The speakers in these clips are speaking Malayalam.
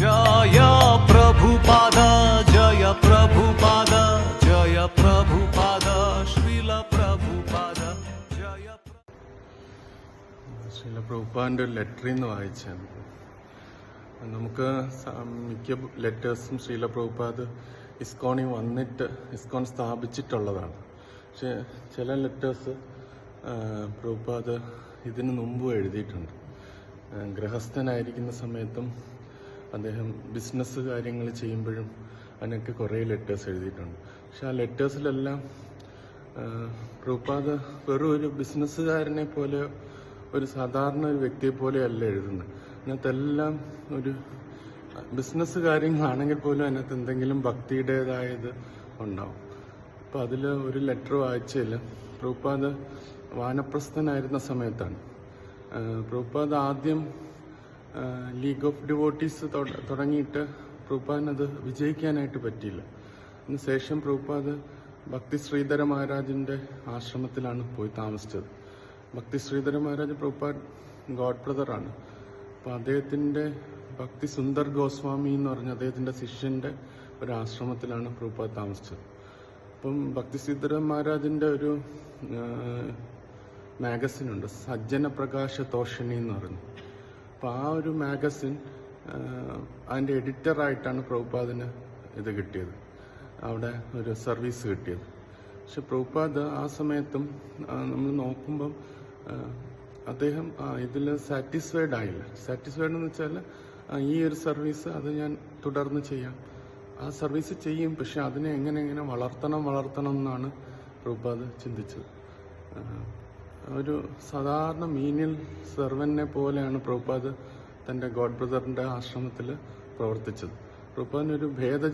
ജയ പ്രഭുപാദ ജയ പ്രഭുപാദ ജയ പ്രഭുപാദ പ്രഭുപാദ ജയ വായിച്ചാണ്. നമുക്ക് മിക്ക ലെറ്റേഴ്സും ശ്രീല പ്രഭുപാദ് ഇസ്കോണി വന്നിട്ട് ഇസ്കോൺ സ്ഥാപിച്ചിട്ടുള്ളതാണ്. പക്ഷെ ചില ലെറ്റേഴ്സ് പ്രഭുപാദ് ഇതിനു മുമ്പ് എഴുതിയിട്ടുണ്ട്. ഗൃഹസ്ഥനായിരിക്കുന്ന സമയത്തും അദ്ദേഹം ബിസിനസ് കാര്യങ്ങൾ ചെയ്യുമ്പോഴും അതിനൊക്കെ കുറേ ലെറ്റേഴ്സ് എഴുതിയിട്ടുണ്ട്. പക്ഷെ ആ ലെറ്റേഴ്സിലെല്ലാം പ്രഭുപാദ് വെറും ഒരു ബിസിനസ്സുകാരനെ പോലെ ഒരു സാധാരണ ഒരു വ്യക്തിയെ പോലെയല്ല എഴുതുന്നത്. അതിനകത്തെല്ലാം ഒരു ബിസിനസ് കാര്യങ്ങളാണെങ്കിൽ പോലും അതിനകത്ത് എന്തെങ്കിലും ഭക്തിയുടേതായത് ഉണ്ടാവും. അപ്പോൾ അതിൽ ഒരു ലെറ്റർ വായിച്ചതിൽ പ്രഭുപാദ് വാനപ്രസ്ഥനായിരുന്ന സമയത്താണ്. ആ, ആദ്യം ലീഗ് ഓഫ് ഡിവോട്ടീസ് തുടങ്ങിയിട്ട് പ്രഭുപാദിന് അത് വിജയിക്കാനായിട്ട് പറ്റിയില്ല. അതിന് ശേഷം പ്രഭുപാദ് ഭക്തി ശ്രീധര മഹാരാജിന്റെ ആശ്രമത്തിലാണ് പോയി താമസിച്ചത്. ഭക്തി ശ്രീധര മഹാരാജ് പ്രഭുപാദ് ഗോഡ് ബ്രദറാണ് അപ്പോൾ അദ്ദേഹത്തിന്റെ ഭക്തി സുന്ദർ ഗോസ്വാമി എന്ന് പറഞ്ഞ അദ്ദേഹത്തിന്റെ ശിഷ്യന്റെ ഒരു ആശ്രമത്തിലാണ് പ്രഭുപാദ് താമസിച്ചത്. അപ്പം ഭക്തി ശ്രീധര മഹാരാജിന്റെ ഒരു മാഗസിനുണ്ട് സജ്ജന പ്രകാശ തോഷണി എന്ന് പറഞ്ഞു അപ്പോൾ ആ ഒരു മാഗസിൻ അതിന്റെ എഡിറ്ററായിട്ടാണ് പ്രഭുപാദിന് ഇത് കിട്ടിയത്. അവിടെ ഒരു സർവീസ് കിട്ടിയത്. പക്ഷെ പ്രഭുപാദ് ആ സമയത്തും നമ്മൾ നോക്കുമ്പം അദ്ദേഹം ഇതിൽ സാറ്റിസ്ഫൈഡ് ആയില്ല. സാറ്റിസ്ഫൈഡ് എന്ന് വെച്ചാൽ ഈ ഒരു സർവീസ് അത് ഞാൻ തുടർന്ന് ചെയ്യാം. ആ സർവീസ് ചെയ്യും പക്ഷെ അതിനെ എങ്ങനെ എങ്ങനെ വളർത്തണം വളർത്തണം എന്നാണ് പ്രഭുപാദ് ചിന്തിച്ചത്. ഒരു സാധാരണ മീനിയൽ സെർവനെ പോലെയാണ് പ്രഭുപാദ് തന്റെ ഗോഡ് ബ്രദറിന്റെ ആശ്രമത്തിൽ പ്രവർത്തിച്ചത്. പ്രഭുപാദിന് ഒരു ഭേദ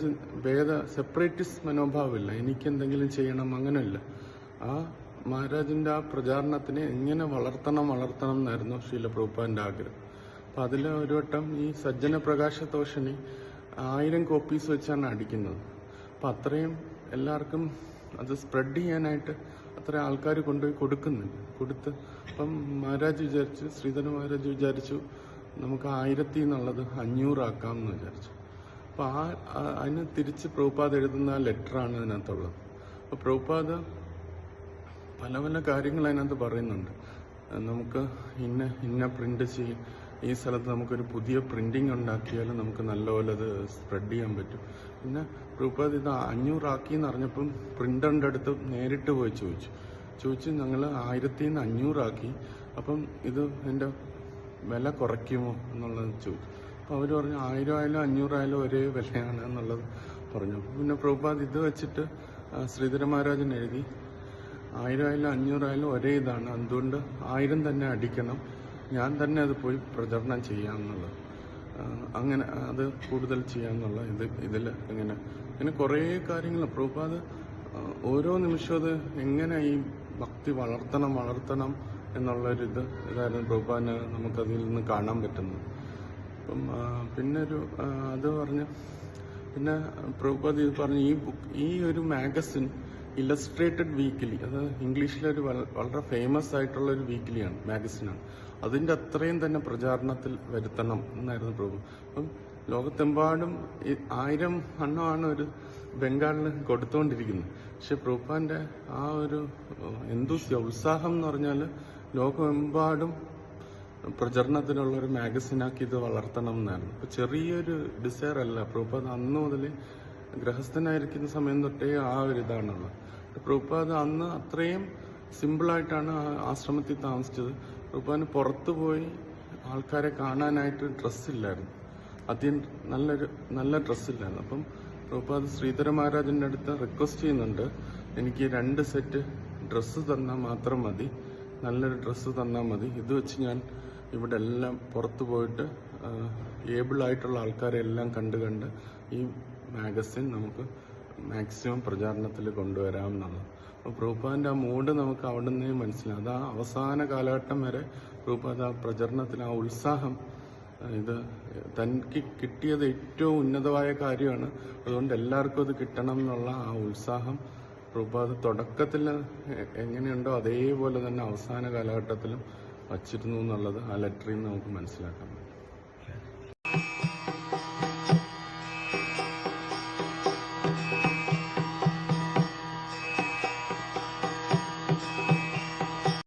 ഭേദ സെപ്പറേറ്റിസ്റ്റ് മനോഭാവമില്ല. എനിക്കെന്തെങ്കിലും ചെയ്യണം അങ്ങനെയല്ല. ആ മഹാരാജിന്റെ ആ പ്രചാരണത്തിനെ എങ്ങനെ വളർത്തണം വളർത്തണം എന്നായിരുന്നു ശീല പ്രഭുപാദിന്റെ ആഗ്രഹം. അപ്പം അതിൽ ഒരു വട്ടം ഈ സജ്ജന പ്രകാശ തോഷണി ആയിരം കോപ്പീസ് വെച്ചാണ് അടിക്കുന്നത്. അപ്പം അത്രയും എല്ലാവർക്കും അത് സ്പ്രെഡ് ചെയ്യാനായിട്ട് അത്ര ആൾക്കാർ കൊണ്ടുപോയി കൊടുക്കുന്നുണ്ട് കൊടുത്ത് അപ്പം മഹാരാജ് വിചാരിച്ചു ശ്രീധര മഹാരാജ് വിചാരിച്ചു നമുക്ക് ആയിരത്തി എന്നുള്ളത് അഞ്ഞൂറാക്കാം എന്ന് വിചാരിച്ചു. അപ്പോൾ ആ അതിന് തിരിച്ച് പ്രഭുപാദ് എഴുതുന്ന ലെറ്ററാണ് അതിനകത്തുള്ളത് അപ്പം പ്രഭുപാദ് പല പല കാര്യങ്ങൾ അതിനകത്ത് പറയുന്നുണ്ട്. നമുക്ക് ഇന്ന ഇന്ന പ്രിന്റ് ചെയ്യും ഈ സ്ഥലത്ത് നമുക്കൊരു പുതിയ പ്രിന്റിംഗ് ഉണ്ടാക്കിയാൽ നമുക്ക് നല്ലപോലെ അത് സ്പ്രെഡ് ചെയ്യാൻ പറ്റും. പിന്നെ പ്രഭുപാദ് ഇത് അഞ്ഞൂറാക്കി എന്ന് അറിഞ്ഞപ്പം പ്രിന്ററിന്റെ അടുത്ത് നേരിട്ട് പോയി ചോദിച്ചു. ചോദിച്ചു ഞങ്ങൾ ആയിരത്തി നിന്ന് അഞ്ഞൂറാക്കി. അപ്പം ഇത് എന്റെ വില കുറയ്ക്കുമോ എന്നുള്ളത് ചോദിച്ചു. അപ്പോൾ അവർ പറഞ്ഞു ആയിരം ആയാലും അഞ്ഞൂറായാലും ഒരേ വിലയാണ് എന്നുള്ളത് പറഞ്ഞു. അപ്പോൾ പിന്നെ പ്രഭുപാദ് ഇത് വെച്ചിട്ട് ശ്രീധര മഹാരാജൻ എഴുതി ആയിരം ആയാലും അഞ്ഞൂറായാലും ഒരേ ഇതാണ്. അതുകൊണ്ട് ആയിരം തന്നെ അടിക്കണം. ഞാൻ തന്നെ അത് പോയി പ്രചരണം ചെയ്യാമെന്നുള്ളത് അങ്ങനെ അത് കൂടുതൽ ചെയ്യാമെന്നുള്ള ഇത് ഇതിൽ ഇങ്ങനെ ഇങ്ങനെ കുറേ കാര്യങ്ങൾ. പ്രഭുപാദ് ഓരോ നിമിഷവും അത് എങ്ങനെ ഈ ഭക്തി വളർത്തണം വളർത്തണം എന്നുള്ളൊരിത് ഇതായിരുന്നു പ്രഭുപാദിന് നമുക്കതിൽ നിന്ന് കാണാൻ പറ്റുന്നത്. അപ്പം പിന്നെ ഒരു അത് പറഞ്ഞ് പിന്നെ പ്രഭുപാദ് ഇത് പറഞ്ഞു ഈ ബുക്ക് ഈ ഒരു മാഗസിൻ ഇലസ്ട്രേറ്റഡ് വീക്കിലി അത് ഇംഗ്ലീഷിലൊരു വളരെ ഫേമസ് ആയിട്ടുള്ള ഒരു വീക്കിലിയാണ് മാഗസിനാണ് അതിന്റെ അത്രയും തന്നെ പ്രചാരണത്തിൽ വരുത്തണം എന്നായിരുന്നു പ്രഭു. അപ്പം ലോകത്തെമ്പാടും ആയിരം എണ്ണമാണ് ഒരു ബംഗാളിൽ കൊടുത്തുകൊണ്ടിരിക്കുന്നത്. പക്ഷെ പ്രഭുപാന്റെ ആ ഒരു എന്തുസ്യ ഉത്സാഹം എന്ന് പറഞ്ഞാൽ ലോകമെമ്പാടും പ്രചരണത്തിനുള്ള ഒരു മാഗസിനാക്കി ഇത് വളർത്തണം എന്നായിരുന്നു അപ്പൊ ചെറിയൊരു ഡിസയർ അല്ല. പ്രഭുപാദ് അന്ന് മുതൽ ഗൃഹസ്ഥനായിരിക്കുന്ന സമയം തൊട്ടേ ആ ഒരു ഇതാണുള്ളത്. പ്രഭുപാദ് അന്ന് അത്രയും സിമ്പിളായിട്ടാണ് ആശ്രമത്തിൽ താമസിച്ചത്. പ്രഭുപാദിന് പുറത്തു പോയി ആൾക്കാരെ കാണാനായിട്ട് ഡ്രസ്സില്ലായിരുന്നു ആദ്യം നല്ലൊരു നല്ല ഡ്രസ്സില്ലായിരുന്നു അപ്പം പ്രഭുപാദ് ശ്രീധര മഹാരാജന്റെ അടുത്ത് റിക്വസ്റ്റ് ചെയ്യുന്നുണ്ട്. എനിക്ക് രണ്ട് സെറ്റ് ഡ്രസ്സ് തന്നാൽ മാത്രം മതി. നല്ലൊരു ഡ്രസ്സ് തന്നാൽ മതി. ഇത് വെച്ച് ഞാൻ ഇവിടെ എല്ലാം പുറത്തു പോയിട്ട് ഏബിൾ ആയിട്ടുള്ള ആൾക്കാരെ എല്ലാം കണ്ട് കണ്ട് ഈ മാഗസിൻ നമുക്ക് മാക്സിമം പ്രചാരണത്തിൽ കൊണ്ടുവരാം എന്നുള്ളത് അപ്പോൾ പ്രൂപ്പാന്റെ ആ മൂഡ് നമുക്ക് അവിടെ നിന്നേ മനസ്സിലാവും അത് ആ അവസാന കാലഘട്ടം വരെ പ്രഭുപാദ് ആ പ്രചരണത്തിൽ ആ ഉത്സാഹം ഇത് തനിക്ക് കിട്ടിയത് ഏറ്റവും ഉന്നതമായ കാര്യമാണ്. അതുകൊണ്ട് എല്ലാവർക്കും അത് കിട്ടണം എന്നുള്ള ആ ഉത്സാഹം പ്രഭുപാദ് തുടക്കത്തിൽ എങ്ങനെയുണ്ടോ അതേപോലെ തന്നെ അവസാന കാലഘട്ടത്തിലും വച്ചിരുന്നു എന്നുള്ളത് ആ ലെറ്ററിൽ നിന്ന് നമുക്ക് മനസ്സിലാക്കാൻ പറ്റും.